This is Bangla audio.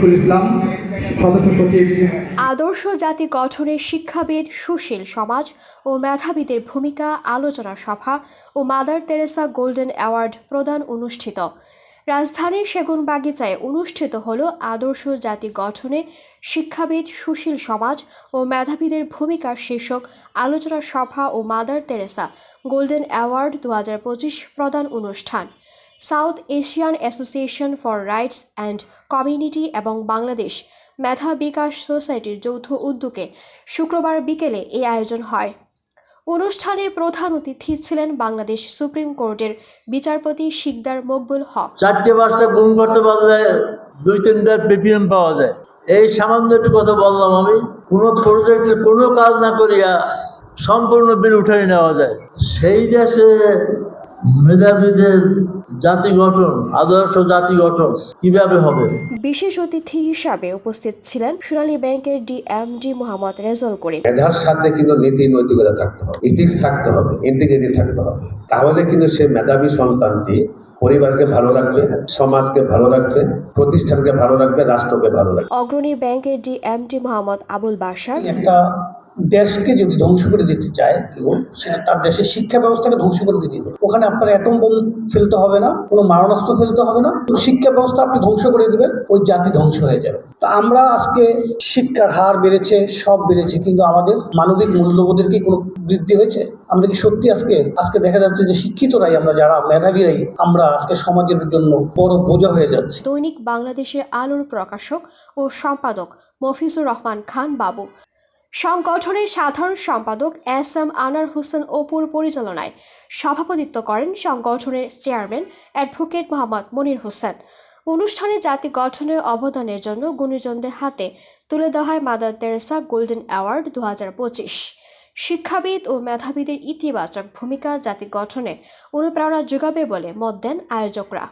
শফিকুল ইসলাম, সদস্য সচিব। আদর্শ জাতি গঠনে শিক্ষাবিদ সুশীল সমাজ ও মেধাবীদের ভূমিকা আলোচনা সভা ও মাদার তেরেসা গোল্ডেন অ্যাওয়ার্ড প্রদান অনুষ্ঠিত। রাজধানীর সেগুনবাগিচায় অনুষ্ঠিত হল আদর্শ জাতি গঠনে শিক্ষাবিদ সুশীল সমাজ ও মেধাবীদের ভূমিকা শীর্ষক আলোচনা সভা ও মাদার তেরেসা গোল্ডেন অ্যাওয়ার্ড দু হাজার পঁচিশ প্রদান অনুষ্ঠান। South Asian association for rights and community এবং বাংলাদেশ মেধা বিকাশ সোসাইটির যৌথ উদ্যোগে শুক্রবার বিকেলে এই আয়োজন হয়। অনুষ্ঠানে প্রধান অতিথি ছিলেন বাংলাদেশ সুপ্রিম কোর্টের বিচারপতি শিকদার মকবুল হক। চারটে পাঁচটা গুণ করতে পারলে দুই তিনটা পিপিএম পাওয়া যায়। এই সামান্য একটু কথা বললাম আমি। কোনো প্রজেক্টে কোনো কাজ না করিয়া সম্পূর্ণ বিল উঠাই নেওয়া যায়। সেই দেশে মেধাবীদের জাতি গঠন আদর্শ জাতি গঠন কীভাবে হবে? বিশেষ অতিথি হিসাবে উপস্থিত ছিলেন সোনালী ব্যাংকের ডিএমডি মোহাম্মদ রেজল করিম। মেধার সাথে কিন্তু নীতি নৈতিকতা থাকতে হবে ইথিক্স থাকতে হবে ইন্টিগ্রিটি থাকতে হবে। তাহলে কিন্তু সে মেধাবী সন্তানটি পরিবারকে ভালো রাখবে সমাজকে ভালো রাখবে প্রতিষ্ঠানকে ভালো রাখবে রাষ্ট্রকে ভালো রাখবে। অগ্রণী ব্যাংকের ডিএমডি মোহাম্মদ আবুল বাসার একটা দেশকে যদি ধ্বংস করে দিতে চায় কেউ সেটা তার দেশের শিক্ষা ব্যবস্থাকে ধ্বংস করে দিতে হবে। ওখানে আপনার অ্যাটম বোম ফেলতে হবে না, কোনো মারণাস্ত্র ফেলতে হবে না শিক্ষা ব্যবস্থা আপনি ধ্বংস করে দেবেন, ওই জাতি ধ্বংস হয়ে যাবে। তো আমরা আজকে শিক্ষার হার বেড়েছে, সব বেড়েছে, কিন্তু আমাদের মানবিক মূল্যবোধের কি কোনো বৃদ্ধি হয়েছে? আমরা কি সত্যি আজকে আজকে দেখা যাচ্ছে যে শিক্ষিতরাই আমরা, যারা মেধাবীরাই, আমরা আজকে সমাজের জন্য বড় বোঝা হয়ে যাচ্ছে। দৈনিক বাংলাদেশের আলোর প্রকাশক ও সম্পাদক মফিজুর রহমান খান বাবু। সংগঠনের সাধারণ সম্পাদক এস এম আনার হোসেন অপুর পরিচালনায় সভাপতিত্ব করেন সংগঠনের চেয়ারম্যান অ্যাডভোকেট মোহাম্মদ মনির হোসেন। অনুষ্ঠানে জাতি গঠনে অবদানের জন্য গুণীজনদের হাতে তুলে দেওয়া হয় মাদার তেরেসা গোল্ডেন অ্যাওয়ার্ড দু হাজার পঁচিশ। শিক্ষাবিদ ও মেধাবীদের ইতিবাচক ভূমিকা জাতি গঠনে অনুপ্রেরণা যোগাবে বলে মত দেন আয়োজকরা।